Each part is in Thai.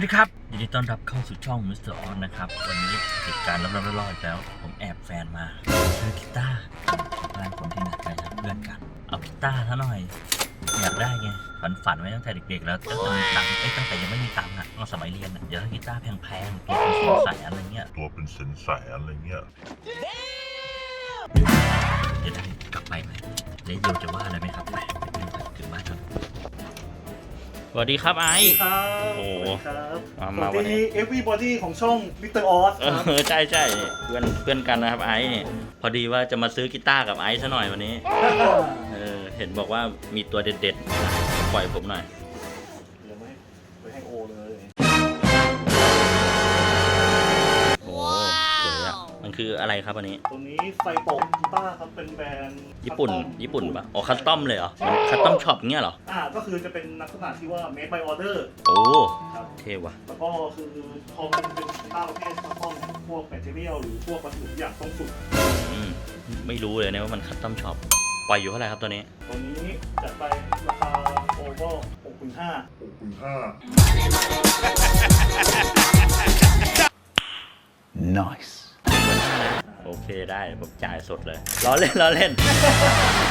วัสดีครับยินดีต้อนรับเข้าสู่ช่อง Mr. On นะครับ วันนี้เหตุการณ์รับๆรอดๆแล้ว ผมแอบแฟนมาซื้อกีตาร์บ้านคนที่นัดไปนะเพื่อนกัน เอากีตาร์ซะหน่อย อยากได้ไง ฝันฝันไว้ตั้งแต่เด็กๆ แล้วตั้งแต่มีตังค์เอ้ยตั้งแต่ยังไม่มีตังค์อะตอนสมัยเรียนอะเดี๋ยวกีตาร์แพงๆตัวเป็นสินใสอะไรเงี้ยตัวเป็นแสนแสนอะไรเงี้ยจะได้กลับไปไหมเดี๋ยวโยจะว่าอะไรไหมครับ สวัสดีครับไอซ์ ครับโอ้โหสวัสดีครับมาสมาวัสวันนี้ดี everybody ของช่อง Mr. o s เออใช่ใช่เพื่อนเพื่อนกันนะครับไอซ์เนี่ยพอดีว่าจะมาซื้อกีตาร์กับไอซ์ซะหน่อยวันนี้เออเห็นบอกว่ามีตัวเด็ดๆนะปล่อยผมหน่อย คืออะไรครับอันนี้ ตัวนี้ไฟโปกกีตาร์ครับเป็นแบรนด์ ญี่ปุ่นคัสตอมญี่ปุ่นปะอ๋อคัสตอมเลยเหรอมันคัสตอมช็อปเงี้ยเหรอ อ่าก็คือจะเป็นลักษณะที่ว่า made by order โอ้ครับ เท่ว่ะ แล้วก็คือพอมันเป็นกีตาร์ประเภทคัสตอมเนี่ยพวกแมทเทียลหรือพวกวัสดุทุกอย่างต้องสุด อืม ไม่รู้เลยนะว่ามันคัสตอมช็อปปล่อยอยู่เท่าไหร่ครับตัวนี้ ตัวนี้จัดไปราคาโอก็6 5 0 0หกคุณห้า โอเคได้ผมจ่ายสดเลยล้อเล่นล้อเล่น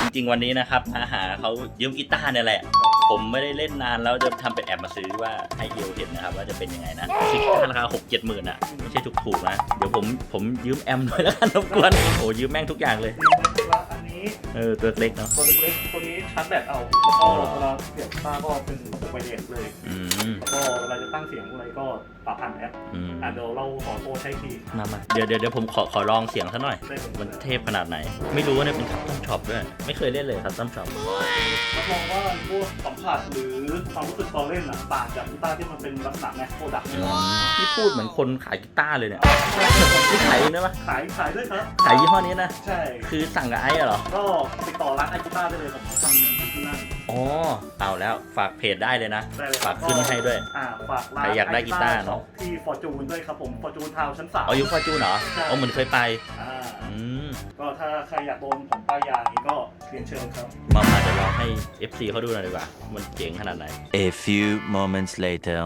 จริงๆวันนี้นะครับมาหาเขายืมกีตาร์เนี่ยแหละ ผมไม่ได้เล่นนานแล้วจะทำเป็นแอบมาซื้อว่าให้เอวเห็นนะครับ ว่าจะเป็นยังไงนะซื้อกีตาร์ราคาหกเจ็ดหมื่นอะไม่ใช่ถูกๆนะ เดี๋ยวผมผมยืมแอมหน่อยแล้วกันรบกวนโอ้ยืมแม่งทุกอย่างเลย นนี้เออตัวเล็กเนาะตัวเล็กๆตัวนี้ชาร์จแบตเอาแล้วก็เวลาเสียบกีตาร์ก็เป็นไวเลสเลยอืมแล้วก็เวลาจะตั้งเสียงอะไรก็ปรับผ่านแอปอืมอะเดี๋ยวเราขอโทรใช้ทีมามาเดี๋ยวเดี๋ยวเดี๋ยวผมขอขอลองเสียงซะหน่อย ได้ผมมันเทพขนาดไหน ไม่รู้ว่าเนี่ยเป็นคัสตอมช็อปด้วย ไม่เคยเล่นเลยคัสตอมช็อปรับรองว่าพวกสัมผัสหรือความรู้สึกตอนเล่นอะต่างจากกีตาร์ที่มันเป็นลักษณะแมสโปรดักต์นี่พูดเหมือนคนขายกีตาร์เลยเนี่ย นี่ขายเองได้ปะขายขายด้วยครับ ขายยี่ห้อนี้นะ ใช่ คือสั่งกับไอ้เหรอก็ติดต่อร้านไอกีตาร์ได้เลยผมทำอยู่ที่นั่น อ๋อเอาแล้วฝากเพจได้เลยนะ ได้เลยฝากขึ้นให้ด้วย อ่าฝากร้านใครอยากได้กีตาร์เนอะ ที่ฟอร์จูนด้วยครับผมฟอร์จูนทาวชั้นสามอ๋อยูฟอร์จูนเหรอใช่อ๋อเหมือนเคยไปอ่าอืมก็ถ้าใครอยากโดนผมป้ายยาอย่างนี้ก็เรียนเชิญครับ มามาเดี๋ยวลองให้ FC เขาดูหน่อยดีกว่า มันเจ๋งขนาดไหน A few moments later.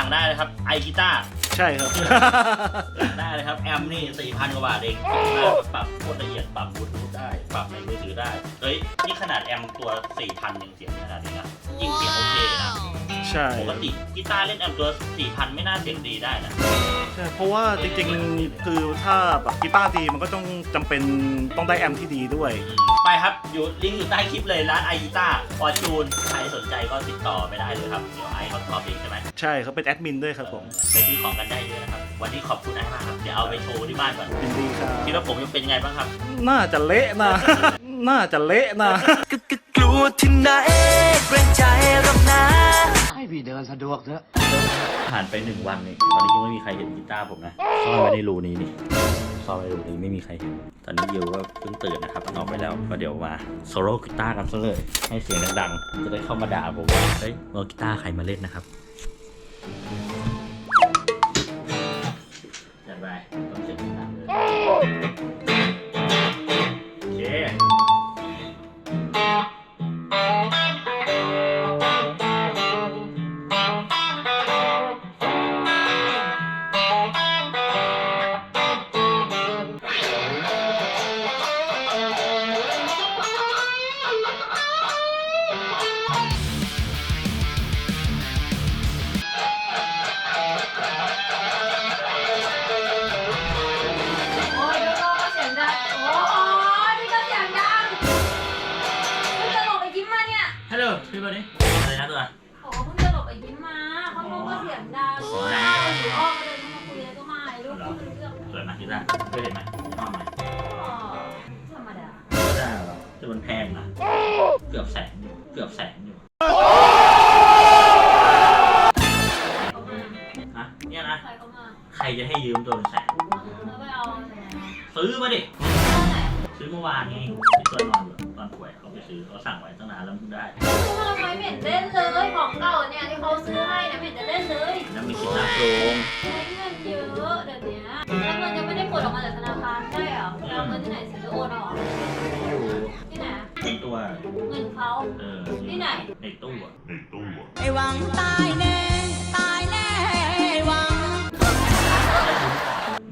สั่งได้เลยครับไอกีตาร์ใช่ครับสั่งได้เลยครับแอมนี่4,000กว่าบาทเองปรับโคตรละเอียดปรับบลูทูธได้ ปรับในมือถือได้เฮ้ยนี่ขนาดแอมตัว4,000ยังเสียงขนาดนี้นะยิงเสียงโอเคนะใช่ปกติกีตาร์เล่นแอมตัว4,000ไม่น่าเสียงดีได้นะใช่เพราะว่าจริงๆคือถ้าแบบกีตาร์ดีมันก็ต้องจำเป็นต้องได้แอมป์ที่ดีด้วย ไปครับอยู่ลิงก์อยู่ใต้คลิปเลยร้านไอกีตาร์ฟอร์จูนใครสนใจก็ติดต่อไปได้เลยครับเดี๋ยวไอเขาตอบเองใช่ไหม ใช่เขาเป็นแอดมินด้วยครับผมไปซื้อของกันได้เลยนะครับ วันนี้ขอบคุณไอมากครับ เดี๋ยวเอาไปโชว์ที่บ้านก่อนยินดีครับคิดว่าผมจะเป็นยังไงบ้างครับ น่าจะเละนะ น่าจะเละนะกลัวที่ไหนเกรงใจรำนาให้พี่เดินสะดวกเถอะผ่านไปหนึ่งวันนี่ตอนนี้ยังไม่มีใครเห็นกีตาร์ผมนะซ่อนไว้ในรูนี้นี่ซ่อนไว้ในรูนี้ไม่มีใครเห็น ตอนนี้ยิวก็เพิ่งตื่นนะครับนอนไปแล้วก็เดี๋ยวมาโซโล่กีตาร์กันซะเลย ให้เสียงดังๆจะได้เข้ามาด่าผมว่าเฮ้ยเอากีตาร์ใครมาเล่นนะครับ Thank you. เคยเห็นไหมชอบไหมอ๋อธรรมดาก็ได้หรอแต่มันแพงนะเกือบแสนอยู่เกือบแสนอยู่เขามาฮะเนี่ยนะ ใครเขามาใครจะให้ยืมตัวเป็นแสนแล้วไปเอาไหนซื้อมาดิเอาไหนซซื้อเมื่อวานไงที่ตัวนอนอยู่ตอนป่วยเขาไปซื้อเขาสั่งไว้ตั้งนานแล้วเพิ่งได้ซื้อมาทำไมไม่เห็นเล่นเลยของเก่าเนี่ยที่เขาซื้อให้นะไม่เห็นจะเล่นเลยแล้วมีคิดหน้าโครงใช้เงินเยอะเดี๋ยวนี้ ดออกมาจากธนาคารใช่เหรอเอาเงินที่ไหนซื้อโอนอาเหรออยู่ที่ไหนเป็นตัว เงินเขาเออที่ไหน ในตู้อะในตู้อะไอ้หวังตายแน่ตายแน่ไอ้หวัง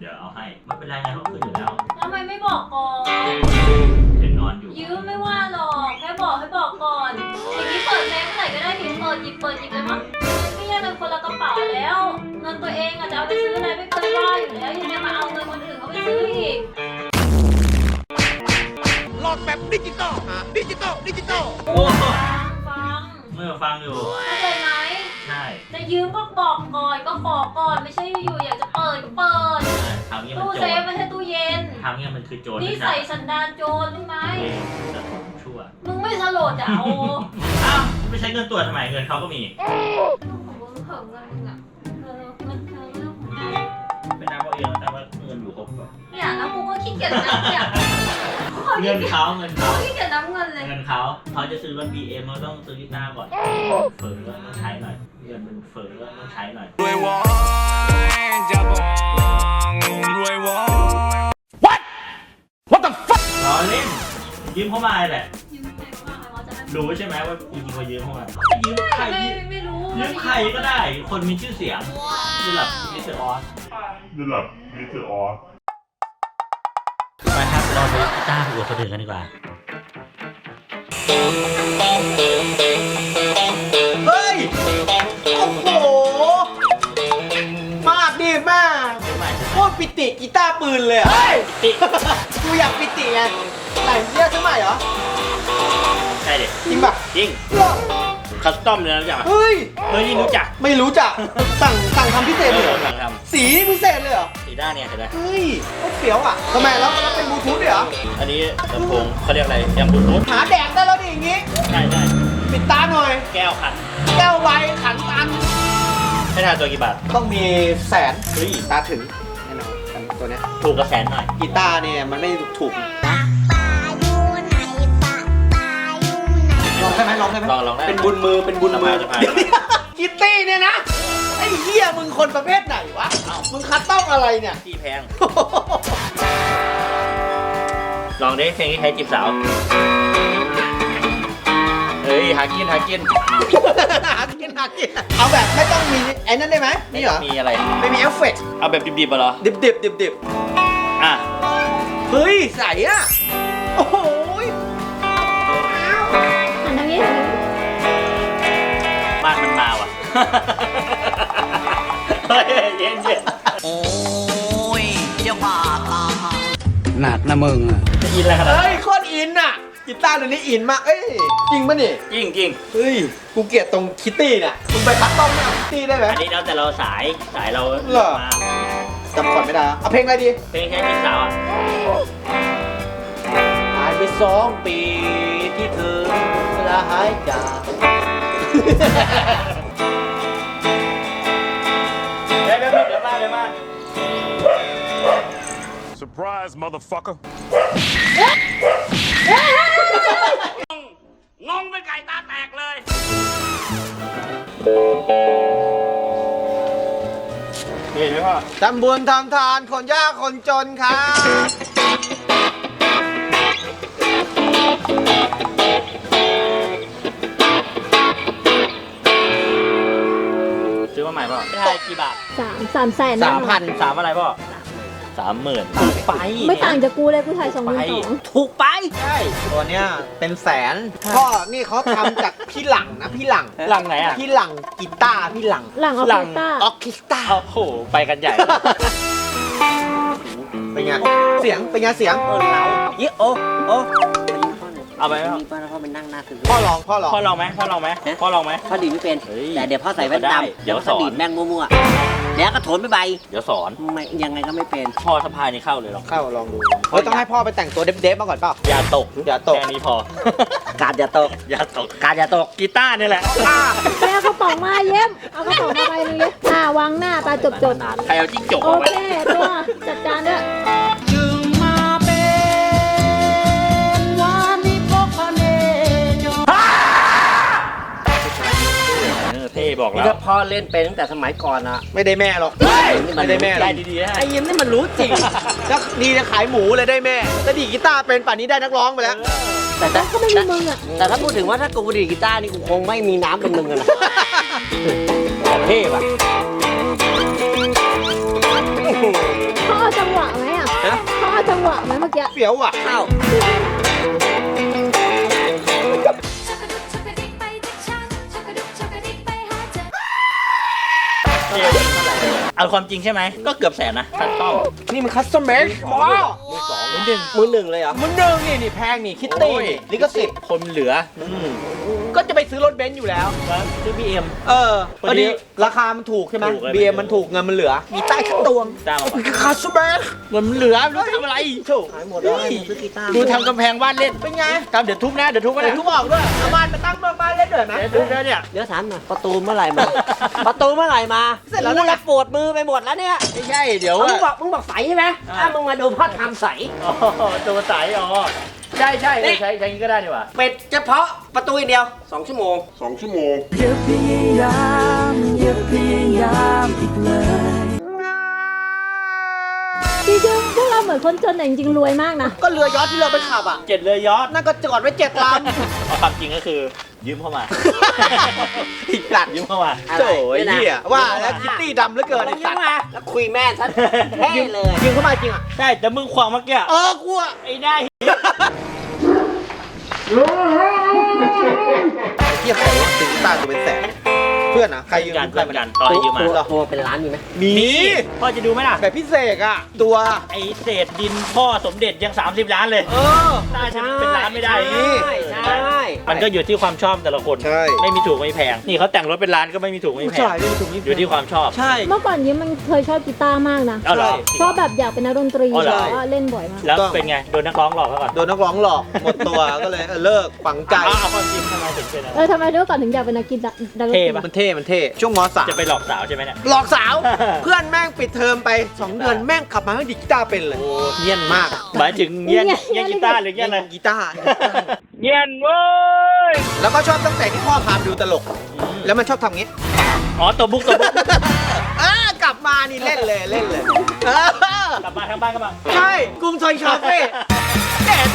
เดี๋ยวเอาให้ไม่เป็นไรไงเขาคืนอยู่แล้ว ทำไมไม่บอกก่อนเห็นนอนอยู่ ยืมไม่ว่าหรอกแค่บอกให้บอกก่อนอย่างนี้เปิดแม็กเมื่อไหร่ก็ได้พิมพ์เปิดหยิบเปิดหยิบเลยมั้งไม่แยกกันคนละกระเป๋าแล้ว เงินตัวเองอะจะเอาไปซื้ออะไรไม่เคยว่าอยู่แล้วยังจะมาเอาเงินคนอื่น เขาไปซื้ออีกหลอดแบบดิจิตอลดิจิตอลดิจิตอลโอ้ฟังฟังเมื่อฟังอยู่ เข้าใจไหม ใช่จะยืมก็บอกก่อนก็ขอก่อนไม่ใช่อยู่ๆอยากจะเปิดก็เปิดทำเงี้ยมันตู้โจเซฟรไม่ใช่ตู้เย็น ทำเงี้ยมันคือโจรนี่ที่ใส่สันดานโจรรู้ไหมจะผมชั่วมึงไม่สลดอะโอ้อ้าวไม่ใช้เงินตัวทำไมเงินเขาก็มี ของมึงเถิงเงินมึงอะ ว่าเงินอยู่ครบก่อนเนี่ยแล้วกูก็ขี้เกียจนับเนี่ยกูก็เงิขี้นเกียจเขาเงินเขาขี้เกียจนับเงินเลยเงินเขาเขาจะซื้อรถ BM เขาต้องซื้อกีตาร์ก่อนเฟ้อต้องใช้หน่อยเงินมันเฟ้อต้องใช้หน่อยรวยวอยจะบองรวยวอย What What the fuck ล้อเล่นยืมเข้ามาแหละยืมแพงมากเลยว่าจะได้รู้ใช่ไหมว่าจริงๆเขายืมเข้ามายืมใครไม่ยืมไม่รู้ยืมใครก็ได้ คนมีชื่อเสียงคือแบบมิสเตอร์ออสนี่แหละมิส เตอร์ออสไปครับเราไปกีตาร์ไปอวดคนอื่นกันดีกว่า เฮ้ย โอ้โห มากดิแม่โคตรปิติกีตาร์ปืนเลยอะเฮ้ยติ กูอยากปิติไงไหนเสื้อซื้อใหม่เหรอ ใช่ดิจริงปะจริง เหรอ คัสตอมเลยนะรู้จักปะเฮ้ย เฮ้ยนี่รู้จักไม่รู้จัก สั่งสั่งทำพิเศษเลยเหรอหลังทสีพิเศษเลยเหรอำสีด้านเนี่ยเห็นไหมเฮ้ยโคตรเฟี้ยวอะทำไมแล้วแล้วเป็นบลูทูธด้วยเหรอ อันนี้ลำโพงเขาเรียกอะไรยังบลูทูธหาแดกได้แล้วดิอย่างงี้ ใช่ใช่ปิดตาหน่อย แก้วขันแก้วไวน์ขันตัน ให้ทายตัวกี่บาทต้องมีแสนเฮ้ยตาถึงแน่นอนกันตัวเนี้ย ถูกกระแสนหน่อยกีตาร์เนี่ยมันไม่ถูก ได้ไหมลองได้ไหมลองลองได้ เป็นบุญมือเป็นบุญมือสบายสบายคิตตี้เนี่ยนะ ไอ้เหี้ยมึงคนประเภทไหนวะ มึงคัดต้องอะไรเนี่ย ที่แพง ลองดิเพลงที่ใช้จีบสาว เฮ้ยหากินหากินหากินหากินเอาแบบไม่ต้องมีไอ้นั่นได้ไหมนี่เหรอ มีอะไร ไม่มีเอฟเฟกต์เอาแบบดิบๆมาเหรอ ดิบดิบดิบดิบอะ เฮ้ยใสอะ เฮ้ยเย็นเย็นโอ้ยจะบ้าตายหนักนะมึงอะจะอินอะไรขนาดนั้นเฮ้ยโคตรอินอะกีตาร์เดี๋ยวนี้อินมากเอ้ยจริงปะนี่จริงจริงเฮ้ยกูเกลียดตรงคิตตี้เนี่ยมึงไปคัดต้องไม่เอาคิตตี้ได้ไหมอันนี้แล้วแต่เราสายสายเราเหรอมาจำก่อนไม่ได้อะเอาเพลงอะไรดีเพลงแค่จีบสาวอะหายไปสองปีที่เธอเวลาหายจาก Surprise motherfucker งงเป็นไก่ตาแตกเลยเห็นไหมพ่อทำบุญทำทานคนยากคนจนครับ ซื้อมาใหม่พ่อไม่ได้กี่บาทสามสามแสนสามพันสามอะไรพ่อ สามหมื่นถูกไปไม่ต่างจากกูเลยกูถ่ายสองหมื่นสองถูกไปใช่ตัวเนี้ยเป็นแสนพ่อนี่เขาทำจากพี่หลังนะพี่หลังหลังไหนอะพี่หลังกีตาร์พี่หลังหลังออหลัเคงสตราออร์เคสตราโอ้โหไปกันใหญ่เป็นไงเสียงเป็นไงเสียงเออเรายี่โอโอเอาไปไหมมีป้าแล้วพ่อไปนั่งหน้าคือพ่อลองพ่อลองพ่อลองไหมพ่อลองไหมพ่อลองไหมพ่อดีดไม่เป็นเฮ้ยแต่เดี๋ยวพ่อใส่แว่นได้ดำเดี๋ยวพ่สออนดีดแม่งมั่วๆ แล้วก็โถนไปใบเดี๋ยวสอนไม่ยังไงก็ไม่เป็น พ่อสะพายนี่เข้าเลยหรอกเข้าลองดูเฮ้ยต้องให้พ่อไปแต่งตัวเดฟๆมาก่อนเปล่า อย่าตกอย่าตก แค่นี้พอ การอย่าตก อย่าตก การอย่าตกกีตาร์นี่แหละไปเอากระป๋องมาเยี่ยมเอากระป๋องมาใบนึงเยี่ยมอ่าวางหน้าปลาจบจบใครเอาจิ้งจกโอเอาไว้ เคตัวจัดการด้วย บอกนี่แล้วถ้าพ่อเล่นเป็นตั้งแต่สมัยก่อนอะไม่ได้แม่หรอก ไม่ได้แม่หรได้อกดีๆนะไอ้ยิ้มนี่มันรู้จริง แล้วดีจะขายหมูเลยได้แม่แล้วดีดกีตาร์เป็นป่านนี้ได้นักร้องไปแล้ว แต่ถ้าก็ไม่มีมึงอะแต่ถ้าพูดถึงว่าถ้ากูดีดกีตาร์นี่กูคงไม่มีน้ำเป็นมึงอะนะแต่เท่ป่ะเขาเอาจังหวะไหมอะฮะเขาเอาจังหวะไหมเมื่อกี้เฟี้ยวอะ เข้า เอาความจริงใช่ไหม ก็เกือบแสนนะตัดต้องนี่มันคัสตอมเมชว้าวมือหนึ่งมือหนึ่งเลยเหรอมันหนึ่งนี่นี่แพงนี่คิตตี้โอ้ยลิขสิทธิ์คนเหลือ ก็จะไปซื้อรถเบนซ์อยู่แล้วซื้อบีเอ็ม เออพพออดีดีราคามันถูกใช่ไหมถูกเลยบีเอ็มมันถูกเงินมันเหลือ มีใต้ขั้นตวงจ้างมาก่อนคัสตอมเมชเงินมันเหลือไม่รู้ทำอะไรถูกขายหมดแล้วให้มึงซื้อกีตาร์ดูทำกำแพงบ้านเล่นเป็นไงทำเดี๋ยวทุบนะเดี๋ยวทุบก็แต่ได้ทุกออกด้วยเอาบ้านมาตั้งนอกบ้านเล่นด้วยไหมเดี๋ยวทุบแล้วเนี่ย เดี๋ยวถามหน่อยประตูเมื่อไหร่มา ประตูเมื่อไหร่มาเสร็จแล้วกูนะละปวดมือไปหมดแล้วเนี่ยไม่ใช่เดี๋ยวเอามึอะงบอกมึงบอกใสใช่ไหมถ้ามึงมาดูพ่อทำใส อ๋อตัวสายอ๋อ ใช่ใช่เออใช้ใช้อย่างนี้ก็ได้นี่หว่าเป็ดเฉพาะประตูอย่างเดียวสองชั่วโมงสองชั่วโมงจริงๆ พวกเราเหมือนคนจนแต่จริงๆรวยมากนะ ก็เรือยอชท์ที่เราไปขับอะ เจ็ดเรือยอดนั่นก็จอดไว้เจ็ดลเอาความจริงก็คือ ยืมเข้ามาำอีกหลัดยืมเข้ามาอะไรโอ้ยนี่นะ เหี้ยว่าแล้วคิตตี้ดำเหลือเกินมึไอ้งสัยัตงว์มาแล้วคุยแม่ฉันเท่เลย ยิงเข้ามาจริงอะ ใช่แต่มึงขวางเมื่อกี้เออกูอะไอ้ได้เทียบใครวะถึงตาตัวเป็นแสน เพื่อนอะใครยืมกันใครเพื่อนมากันต่อให้ยืมมาตัวตัวเป็นล้านมีไหมมีพ่อจะดูไหมล่ะแบบพิเศษอะตัวไอเศษดินพ่อสมเด็จยัง 30 ล้านเลยเออน่าจะเป็นล้านไม่ได้ใช่ใช่ใช่มันก็อยู่ที่ความชอบแต่ละคนใช่ไม่มีถูกไม่แพงนี่เขาแต่งรถเป็นล้านก็ไม่มีถูกไม่แพงใช่ไม่ถูกนี่อยู่ที่ความชอบใช่เมื่อก่อนยิ้มมันเคยชอบกีตาร์มากนะเอาเหรอชอบแบบอยากเป็นนักดนตรีอ๋อเหรอแล้วก็เล่นบ่อยมากแล้วเป็นไงโดนนักร้องหลอกเขาก่อนโดนนักร้องหลอกหมดตัวก็เลยเออเลิกฝังใจเอาเอาความจริงทำไมถึงเป็นอะไรเออทำไมด้วยก่อนถึงอยากเป็นนักกีตาร์นักดนตรีเท่ปะมันเท่มันเท่ช่วงมสามจะไปหลอกสาวใช่ไหมเนี่ย หลอกสาว เพื่อนแม่งปิดเทอมไป 2 เดือนแม่งขับมาให้ดิกีตาร์เป็นเลยเงียนมากหมายถึงเงี้ยนเงี้ยนกีตาร์หรือเงี้ยนอะไรกีตาร์เงี้ยนเว้ยแล้วก็ชอบตั้งแต่ที่พ่อพาไปดูตลก แล้วมันชอบทำงี้อ๋อตัวบุ๊กตัวบุ๊กเออกลับมานี่เล่นเลยเล่นเลยเออกลับมาทั้งบ้านก็มาใช่กรุงซอยชาเฟ่แ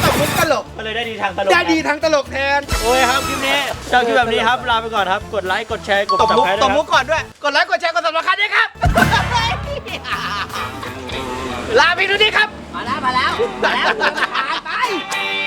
ต่ตบมุกตลก ก็เลยได้ดีทางตลกได้ดีทั้งตลกแทน โอ้ยครับคลิปนี้ชอบคลิปแบบนี้ครับลาไปก่อนครับกดไลค์กดแชร์กดตบมุก subscribe ด้วยตบนะมุกก่อนด้วย กดไลค์ กดแชร์ กดสับสไครต์ด้วยครับ ลาไปดูนี่ครับ มาแล้ว มาแล้ว มาแล้วมาแล้ว